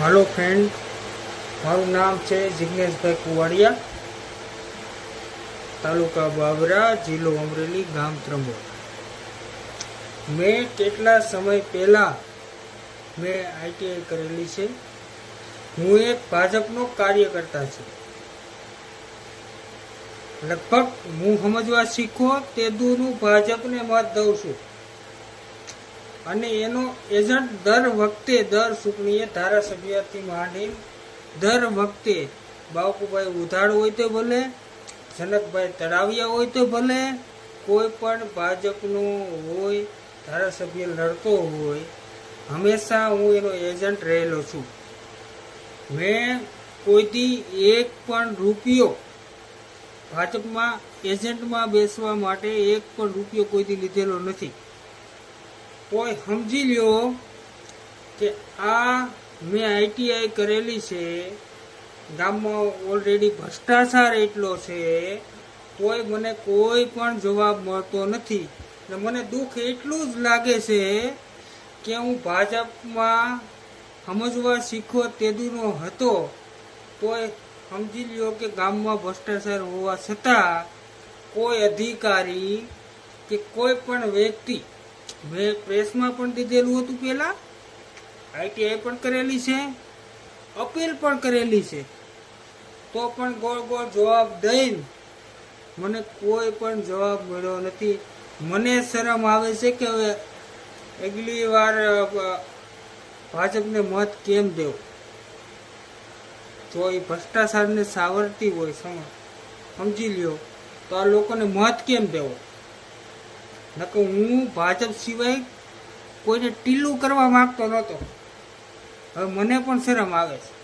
હાલો friend મારું નામ છે જિજ્ઞેશભાઈ કુવાડિયા, તાલુકા બાબરા, જિલ્લો અમરેલી, ગામ ત્રંબો. મેં કેટલા સમય પહેલાં મેં આઈટીઆઈ કરેલી છે? હું એક ભાજપનો કાર્યકર્તા છું. લગભગ હું સમજવા શીખો તે દૂરનું ભાજપને મત દઉં છું. અને એનો એજન્ટ દર વખતે દર ચૂંટણીએ ધારાસભ્યથી માંડી દર વખતે બાપુભાઈ ઉધાડ હોય તો ભલે, જનકભાઈ તળાવિયા હોય તો ભલે, કોઈ પણ ભાજપનું હોય, ધારાસભ્ય લડતો હોય, હંમેશા હું એનો એજન્ટ રહેલો છું. મેં કોઈથી એક પણ રૂપિયો ભાજપમાં એજન્ટમાં બેસવા માટે એક પણ રૂપિયો કોઈથી લીધેલો નથી. કોઈ સમજી લ્યો કે આ મેં આઈટીઆઈ કરેલી છે, ગામમાં ઓલરેડી ભ્રષ્ટાચાર એટલો છે, તોય મને કોઈ પણ જવાબ મળતો નથી. ને મને દુઃખ એટલું જ લાગે છે કે હું ભાજપમાં સમજવા શીખો તેદુનો હતો. તોય સમજી લ્યો કે ગામમાં ભ્રષ્ટાચાર હોવા છતાં કોઈ અધિકારી કે કોઈ પણ વ્યક્તિ મેં પ્રેસમાં પણ દીધેલું હતું પહેલાં આઈટીઆઈ પણ કરેલી છે. અપીલ પણ કરેલી છે. તો પણ ગોળ ગોળ જવાબ દઈને મને કોઈ પણ જવાબ મળ્યો નથી. મને શરમ આવે છે કે હવે આગલી વાર ભાજપને મત કેમ દેવો? જો એ ભ્રષ્ટાચારને સાવરતી હોય સમ સમજી લ્યો. તો આ લોકોને મત કેમ દેવો? નકર હું ભાજપ સિવાય કોઈને ટીલું કરવા માગતો નહોતો. હવે મને પણ શરમ આવે છે.